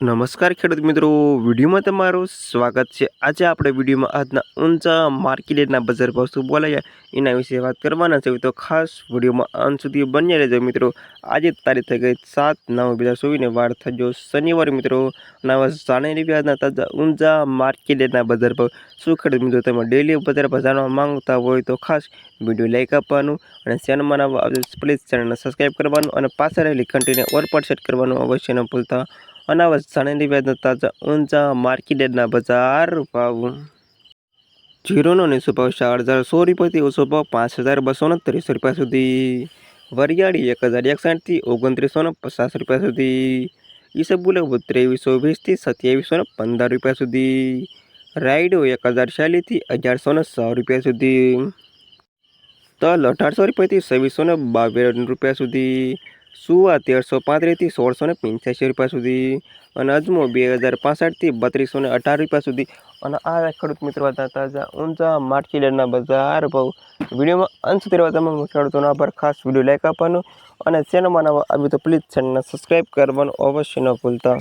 નમસ્કાર ખેડૂત મિત્રો, વિડીયોમાં તમારું સ્વાગત છે. આજે આપણે વિડીયોમાં આજના ઊંચા માર્કેટના બજાર ભાવ શું બોલાયા એના વિશે વાત કરવાના છે. તો ખાસ વિડીયોમાં અંત સુધી બન્યા રહેજો મિત્રો. આજે તારીખ થઈ ગઈ સાત નવ બે હજાર ચોવીસને વાર થજો શનિવાર મિત્રો. નવા જાણી રહ્યા આજના તાજા ઊંચા માર્કેટના બજાર ભાવ. શું ખેડૂત મિત્રો, તમે ડેલી બજાર ભાવ જાણવા માંગતા હોય તો ખાસ વીડિયો લાઈક આપવાનું અને ચેનલમાં નવા પ્લીઝ ચેનલને સબસ્ક્રાઈબ કરવાનું અને પાછળ રહેલી ઘંટીને ઓર પર સેટ કરવાનું અવશ્ય ન ભૂલતા. જાણેલી વ્યાજના તાજા ઊંચા માર્કેટના બજાર ભાવ. જીરોનો નીચો ભાવ ચાર હજાર સો રૂપિયાથી ઓછો ભાવ પાંચ હજાર બસો ત્રીસ રૂપિયા સુધી. વરિયાળી એક હજાર એકસાઠથી ઓગણત્રીસો ને પચાસ રૂપિયા સુધી. ઈસબુલ ત્રેવીસો વીસથી સત્યાવીસો પંદર રૂપિયા સુધી. રાયડો એક હજાર ચાલીસથી અગિયારસો ને સો રૂપિયા સુધી. તલ અઢારસો રૂપિયાથી છવ્વીસો ને બાવીસ રૂપિયા સુધી. સુવા તેરસો પાંત્રીસથી સોળસો ને પંચ્યાસી રૂપિયા સુધી અને અજમો બે હજાર પાસઠથી બત્રીસો ને અઢાર રૂપિયા સુધી. અને આ ખેડૂત મિત્રો હતા તાજા ઊંચા માર્કેટના બજાર ભાવ. વિડીયોમાં અંત સુધી તમામ ખેડૂતોનો આભાર ખાસ વીડિયો લાઈક આપવાનો અને ચેનલમાં નવા આવ્યું તો પ્લીઝ ચેનલને સબસ્ક્રાઈબ કરવાનું અવશ્ય ન ભૂલતા.